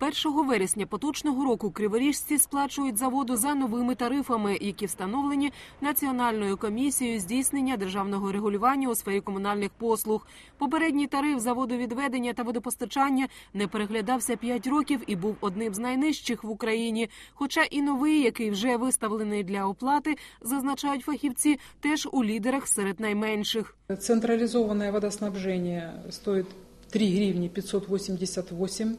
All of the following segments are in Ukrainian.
З 1 вересня поточного року криворіжці сплачують за воду за новими тарифами, які встановлені Національною комісією здійснення державного регулювання у сфері комунальних послуг. Попередній тариф за водовідведення та водопостачання не переглядався 5 років і був одним з найнижчих в Україні. Хоча і новий, який вже виставлений для оплати, зазначають фахівці, теж у лідерах серед найменших. Централизованное водоснабжение стоит 3 гривни 588 э,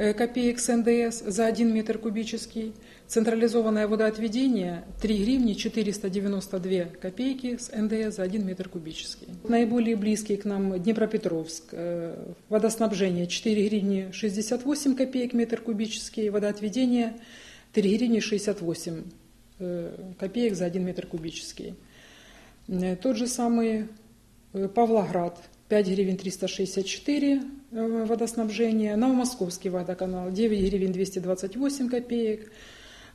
копеек с НДС за 1 метр кубический. Централизованное водоотведение 3 гривни 492 копейки с НДС за 1 метр кубический. Наиболее близкий к нам Днепропетровск. э, Водоснабжение 4 гривни 68 копеек метр кубический. Водоотведение 3 гривни 68 э, копеек за 1 метр кубический. Э, Тот же самый э, Павлоград 5 гривен 364 э, водоснабжение, Новомосковский водоканал 9 гривен 228 копеек,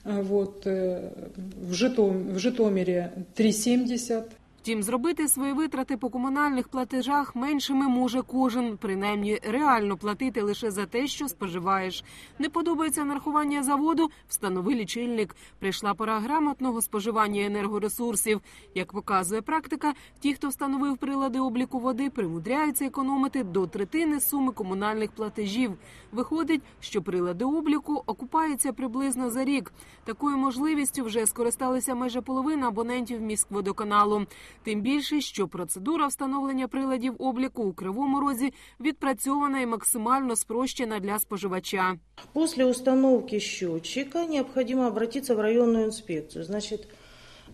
А вот, э, в, Житом, в Житомире 3,70 Втім, зробити свої витрати по комунальних платежах меншими може кожен, принаймні реально платити лише за те, що споживаєш. Не подобається нарахування за воду, встанови лічильник. Прийшла пора грамотного споживання енергоресурсів. Як показує практика, ті, хто встановив прилади обліку води, примудряються економити до третини суми комунальних платежів. Виходить, що прилади обліку окупаються приблизно за рік. Такою можливістю вже скористалися майже половина абонентів міськводоканалу. Тим більше, що процедура встановлення приладів обліку у кривому розі відпрацьована і максимально спрощена для споживача. Після установки счетчика необхідно звернутися в районну інспекцію. Значит,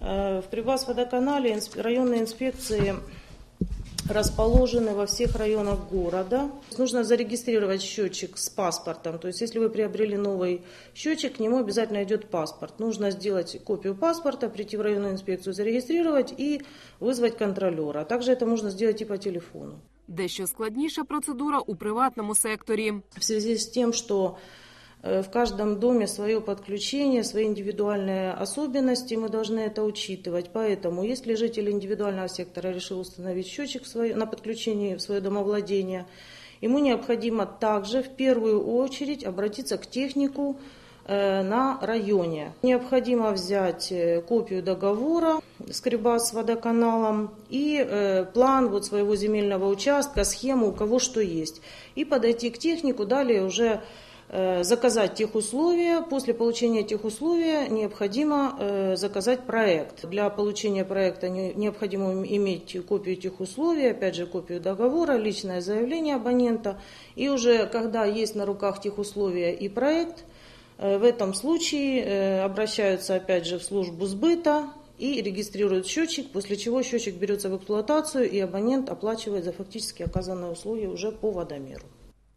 э, в Прибас водоканалі районної инспекции расположены во всех районах города. Нужно зарегистрировать счетчик с паспортом. То есть, если вы приобрели новый счетчик, к нему обязательно идет паспорт. Нужно сделать копию паспорта, прийти в районную инспекцию, зарегистрировать и вызвать контролера. Также это можно сделать и по телефону. Дещо складніша процедура у приватному секторі. в связи с тем, что э, в каждом доме свое подключение, свои индивидуальные особенности, мы должны это учитывать. Поэтому, если житель индивидуального сектора решил установить счетчик свое- на подключение в свое домовладение, ему необходимо также в первую очередь обратиться к технику э, на районе. Необходимо взять э, копию договора с Крибас с водоканалом и э, план вот своего земельного участка, схему, у кого что есть. И подойти к технику, далее уже э, заказать тех условия. После получения тех условий необходимо э, заказать проект. Для получения проекта не- необходимо иметь копию этих условий, опять же копию договора, личное заявление абонента. И уже когда есть на руках тех условия и проект, Э, В этом случае э, обращаются опять же в службу сбыта и регистрируют счетчик, после чего счетчик берется в эксплуатацию и абонент оплачивает за фактически оказанные услуги уже по водомеру.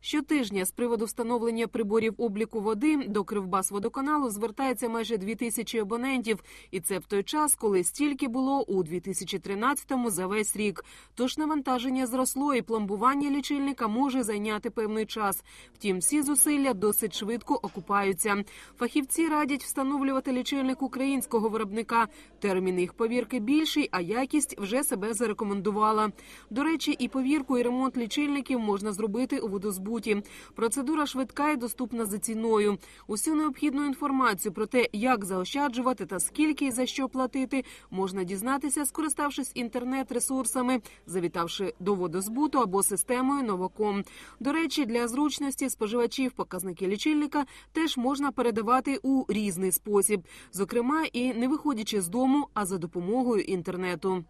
Щотижня з приводу встановлення приборів обліку води до Кривбасводоканалу звертається майже дві тисячі абонентів, і це в той час, коли стільки було у 2013-му за весь рік. Тож навантаження зросло, і пломбування лічильника може зайняти певний час. Втім, всі зусилля досить швидко окупаються. Фахівці радять встановлювати лічильник українського виробника. Термін їх повірки більший, а якість вже себе зарекомендувала. До речі, і повірку, і ремонт лічильників можна зробити у водозбуті. Процедура швидка і доступна за ціною. Усю необхідну інформацію про те, як заощаджувати та скільки і за що платити, можна дізнатися, скориставшись інтернет-ресурсами, завітавши до водозбуту або системою Новаком. До речі, для зручності споживачів показники лічильника теж можна передавати у різний спосіб, зокрема і не виходячи з дому, а за допомогою інтернету.